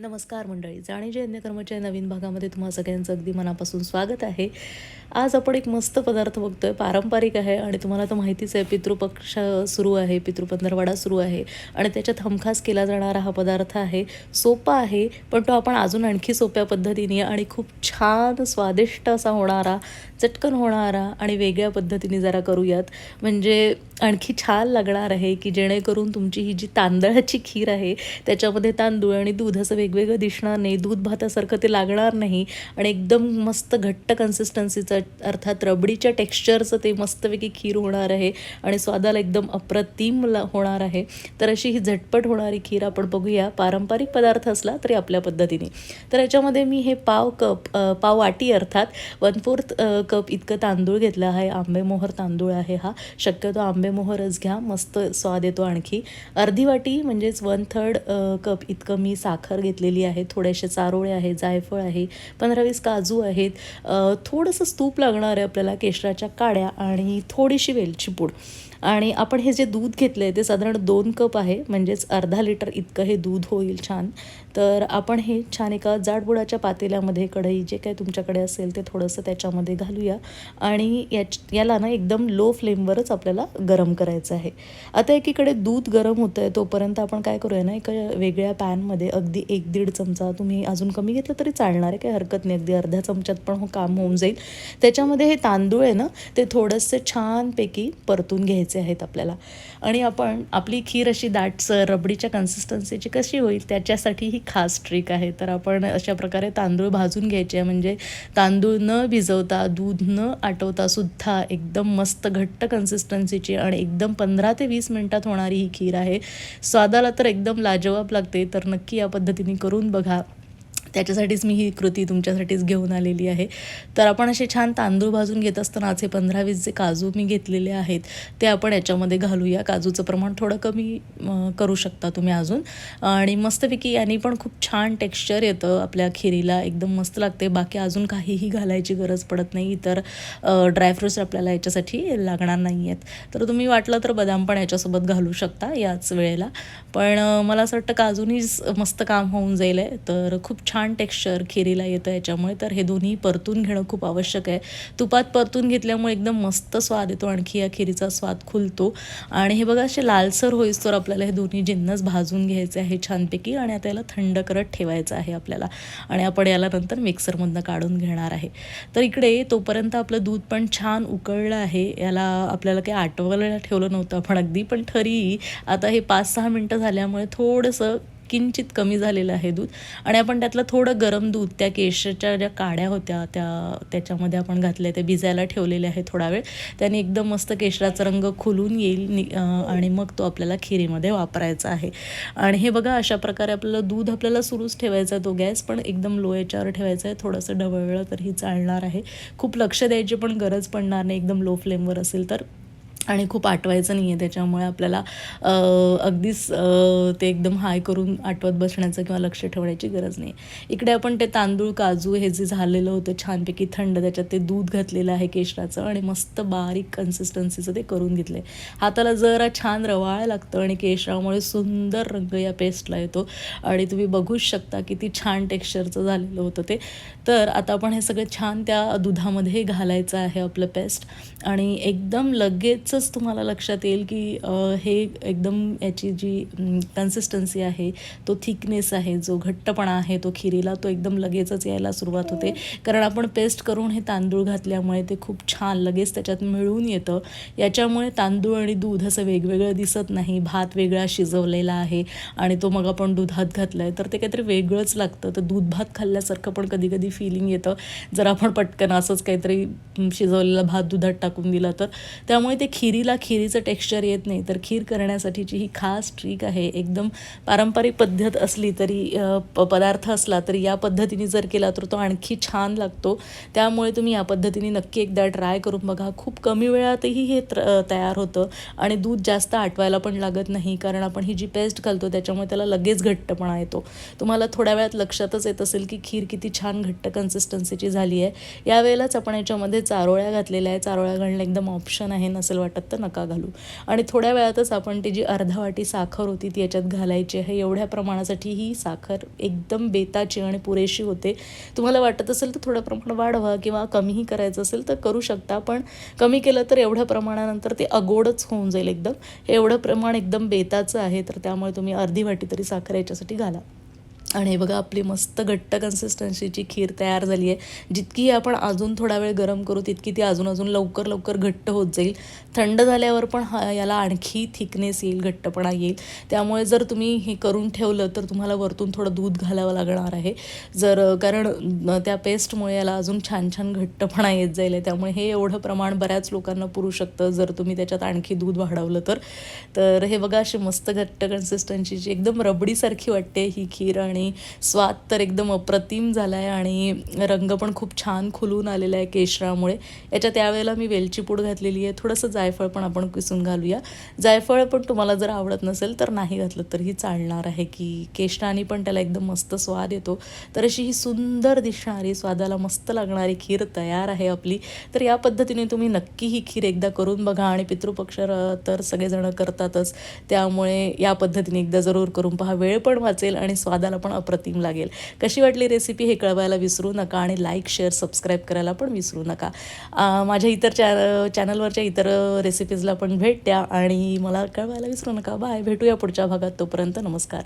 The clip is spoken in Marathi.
नमस्कार मंडळी जाणी जे कर्मचारी नवीन भागामध्ये तुम्हा सगळ्यांचं अगदी मनापासून स्वागत आहे. आज आपण एक मस्त पदार्थ बघतोय पारंपरिक आहे आणि तुम्हाला तर माहितीच आहे पितृपक्ष सुरू आहे पितृपंधरवाडा सुरू आहे आणि त्याच्यात हमखास केला जाणारा हा पदार्थ आहे सोपा आहे पण तो आपण अजून आणखी सोप्या पद्धतीने आणि खूप छान स्वादिष्ट असा होणारा चटकन होणारा आणि वेगळ्या पद्धतीने जरा करूयात. म्हणजे आणखी छान लागणार आहे की जेणेकरून तुमची ही जी तांदळाची खीर आहे त्याच्यामध्ये तांदूळ आणि दूध असं वेगवेगळं दिसणार नाही. दूध भातासारखं ते लागणार नाही आणि एकदम मस्त घट्ट कन्सिस्टन्सीचं अर्थात रबडीच्या टेक्स्चरचं ते मस्तपैकी खीर होणार आहे आणि स्वादाला एकदम अप्रतिम ला- होणार आहे. तर अशी ही झटपट होणारी खीर आपण बघूया. पारंपरिक पदार्थ असला तरी आपल्या पद्धतीने. तर याच्यामध्ये मी हे पाव कप पाव वाटी अर्थात वन फोर्थ कप इतकं तांदूळ घेतलं आहे. आंबेमोहर तांदूळ आहे हा. शक्यतो आंबे आंबेमोहरच घ्या मस्त स्वाद येतो आणखी. अर्धी वाटी म्हणजेच वन थर्ड कप इतकं मी साखर घेतलेली आहे. थोडेसे चारोळे आहे जायफळ आहे पंधरा वीस काजू आहेत. थोडंसं स्तूप लागणार आहे आपल्याला केशराच्या काड्या आणि थोडीशी वेलची पूड. आणि आपण हे जे दूध घेतलं आहे ते साधारण दोन कप आहे म्हणजेच अर्धा लिटर इतकं हे दूध होईल छान. तर आपण हे छान एका जाडबुडाच्या पातेल्यामध्ये कढई जे काही तुमच्याकडे असेल ते थोडंसं त्याच्यामध्ये घालूया. आणि याच याला ना एकदम लो फ्लेमवरच आपल्याला गरम गरम करायचं आहे. आता एकीकडे दूध गरम होतं आहे तोपर्यंत आपण काय करूया ना एका वेगळ्या पॅनमध्ये अगदी एक दीड चमचा तुम्ही अजून कमी घेतलं तरी चालणार आहे काही हरकत नाही. अगदी अर्ध्या चमच्यात पण हो काम होऊन जाईल. त्याच्यामध्ये हे तांदूळ आहे ना ते थोडंसे छानपैकी परतून घ्यायचे आहेत आपल्याला. आणि आपण आपली खीर अशी दाटसर रबडीच्या कन्सिस्टन्सीची कशी होईल त्याच्यासाठी ही खास ट्रिक आहे. तर आपण अशा प्रकारे तांदूळ भाजून घ्यायचे आहे. म्हणजे तांदूळ न भिजवता दूध न आटवता सुद्धा एकदम मस्त घट्ट कन्सिस्टन्सीची आणि एकदम पंधरा ते वीस मिनटात होणारी ही खीर आहे. स्वादाला तर एकदम लाजवाब लागते तर नक्की या पद्धतीने करून बघा. त्याच्यासाठीच मी ही कृती तुमच्यासाठीच घेऊन आलेली आहे. तर आपण असे छान तांदूळ भाजून घेत असताना असे पंधरा वीस जे काजू मी घेतलेले आहेत ते आपण याच्यामध्ये घालूया. काजूचं प्रमाण थोडं कमी करू शकता तुम्ही अजून. आणि मस्तपैकी याने पण खूप छान टेक्स्चर येतं आपल्या खिरीला. एकदम मस्त लागते. बाकी अजून काहीही घालायची गरज पडत नाही. तर ड्रायफ्रुट्स आपल्याला याच्यासाठी लागणार नाही आहेत. तर तुम्ही वाटलं तर बदाम पण याच्यासोबत घालू शकता याच वेळेला. पण मला असं वाटतं काजूनीच मस्त काम होऊन जाईल आहे. तर खूप छान टेक्स्चर खिरीला येतं याच्यामुळे. तर हे दोन्ही परतून घेणं खूप आवश्यक आहे. तुपात परतून घेतल्यामुळे एकदम मस्त स्वाद येतो. आणखी या खिरीचा स्वाद खुलतो. आणि हे बघा असे लालसर होईस्तोवर आपल्याला हे दोन्ही जिन्नस भाजून घ्यायचे आहे छानपैकी. आणि आता याला थंड करत ठेवायचं आहे आपल्याला. आणि आपण याला नंतर मिक्सरमधनं काढून घेणार आहे. तर इकडे तोपर्यंत आपलं दूध पण छान उकळलं आहे. याला आपल्याला काही आटवायला ठेवलं नव्हतं आपण अगदी. पण तरी आता हे पाच सहा मिनटं झाल्यामुळे थोडंसं किंचित कमी झालेलं आहे दूध. आणि आपण त्यातलं थोडं गरम दूध त्या केशच्या ज्या काड्या होत्या त्या त्याच्यामध्ये आपण घातले ते भिजायला ठेवलेले आहे थोडा वेळ. त्याने एकदम मस्त केशराचा रंग खुलून येईल नि आणि मग तो आपल्याला खिरीमध्ये वापरायचा आहे. आणि हे बघा अशा प्रकारे आपल्याला दूध आपल्याला सुरूच ठेवायचा आहे तो गॅस पण एकदम लो याच्यावर ठेवायचा आहे. थोडंसं ढवळलं तरी चालणार आहे. खूप लक्ष द्यायची पण गरज पडणार नाही. एकदम लो फ्लेमवर असेल तर. आणि खूप आठवायचं नाही आहे त्याच्यामुळे आपल्याला अगदीच ते एकदम हाय करून आठवत बसण्याचं किंवा लक्ष ठेवण्याची गरज नाही. इकडे आपण ते तांदूळ काजू हे जे झालेलं होतं छानपैकी थंड त्याच्यात ते दूध घातलेलं आहे केशराचं आणि मस्त बारीक कन्सिस्टन्सीचं ते करून घेतलं आहे हाताला जरा छान रवाळ लागतं आणि केशरामुळे सुंदर रंग या पेस्टला येतो. आणि तुम्ही बघूच शकता किती छान टेक्स्चरचं झालेलं होतं ते. तर आता आपण हे सगळं छान त्या दुधामध्ये घालायचं आहे आपलं पेस्ट आणि एकदम लगेचच तुम्हाला लक्षात येईल की हे एकदम याची जी कन्सिस्टन्सी आहे तो थिकनेस आहे जो घट्टपणा आहे तो खिरीला तो एकदम लगेचच यायला सुरुवात होते. कारण आपण पेस्ट करून हे तांदूळ घातल्यामुळे ते खूप छान लगेच त्याच्यात मिळून येतं. याच्यामुळे तांदूळ आणि दूध असं वेगवेगळं दिसत नाही. भात वेगळा शिजवलेला आहे आणि तो मग आपण दुधात घातला आहे तर ते काहीतरी वेगळंच लागतं. तर दूध भात खाल्ल्यासारखं पण कधी कधी फिलिंग येतं. जर आपण पटकन असंच काहीतरी हं, शिजवलेला भात दुधात टाकून दिला तर. त्यामुळे ते खिरीला खिरीचं टेक्स्चर येत नाही. तर खीर करण्यासाठीची ही खास ट्रिक आहे. एकदम पारंपरिक पद्धत असली तरी प पदार्थ असला तरी या पद्धतीने जर केला तर तो आणखी छान लागतो. त्यामुळे तुम्ही या पद्धतीने नक्की एकदा ट्राय करून बघा. खूप कमी वेळातही हे त्र तयार होतं आणि दूध जास्त आटवायला पण लागत नाही. कारण आपण ही जी पेस्ट घालतो त्याच्यामुळे त्याला लगेच घट्टपणा येतो. तुम्हाला थोड्या वेळात लक्षातच येत असेल की खीर किती छान घट्ट कन्सिस्टन्सीची झाली आहे. यावेळेलाच आपण याच्यामध्ये चारोळ्या घातलेल्या आहे चारोळ्या घालणं एकदम ऑप्शन आहे. नसेल वाटत वाटत तर नका घालू. आणि थोड्या वेळातच आपण ती जी अर्धा वाटी साखर होती ती याच्यात घालायची आहे. एवढ्या प्रमाणासाठी ही साखर एकदम बेताची आणि पुरेशी होते. तुम्हाला वाटत असेल तर थोडं प्रमाण वाढवा किंवा कमीही करायचं असेल तर करू शकता. पण कमी केलं तर एवढ्या प्रमाणानंतर ते अगोडच होऊन जाईल एकदम. हे एवढं प्रमाण एकदम बेताचं आहे तर त्यामुळे तुम्ही अर्धी वाटी तरी साखर याच्यासाठी घाला. आणि हे बघा आपली मस्त घट्ट कन्सिस्टन्सीची खीर तयार झाली आहे. जितकी आपण अजून थोडा वेळ गरम करू तितकी ती अजून अजून लवकर लवकर घट्ट होत जाईल. थंड झाल्यावर पण हा याला आणखी थिकनेस येईल घट्टपणा येईल. त्यामुळे जर तुम्ही हे करून ठेवलं तर तुम्हाला वरतून थोडं दूध घालावं लागणार आहे. जर कारण त्या पेस्टमुळे याला अजून छान छान घट्टपणा येत जाईल त्यामुळे हे एवढं प्रमाण बऱ्याच लोकांना पुरू शकतं जर तुम्ही त्याच्यात आणखी दूध वाढवलं तर. तर हे बघा अशी मस्त घट्ट कन्सिस्टन्सीची एकदम रबडीसारखी वाटते ही खीर आणि आणि स्वाद तर एकदम अप्रतिम झाला आहे आणि रंग पण खूप छान खुलून आलेला आहे केशरामुळे. याच्या त्यावेळेला मी वेलची पूड घातलेली आहे. थोडंसं जायफळ पण आपण किसून घालूया. जायफळ पण तुम्हाला जर आवडत नसेल तर नाही घातलं तरीही चालणार आहे की केशराने पण त्याला एकदम मस्त स्वाद येतो. तर अशी ही सुंदर दिसणारी स्वादाला मस्त लागणारी खीर तयार आहे आपली. तर या पद्धतीने तुम्ही नक्की ही खीर एकदा करून बघा आणि पितृपक्ष तर सगळेजण करतातच. त्यामुळे या पद्धतीने एकदा जरूर करून पहा. वेळ पण वाचेल आणि स्वादाला पण अप्रतिम लागेल. कशी वाटली रेसिपी हे कळवायला विसरू नका आणि लाईक शेअर सबस्क्राईब करायला पण विसरू नका. माझ्या इतर चॅ चॅनलवरच्या इतर रेसिपीजला पण भेट द्या आणि मला कळवायला विसरू नका. बाय भेटूया पुढच्या भागात. तोपर्यंत नमस्कार.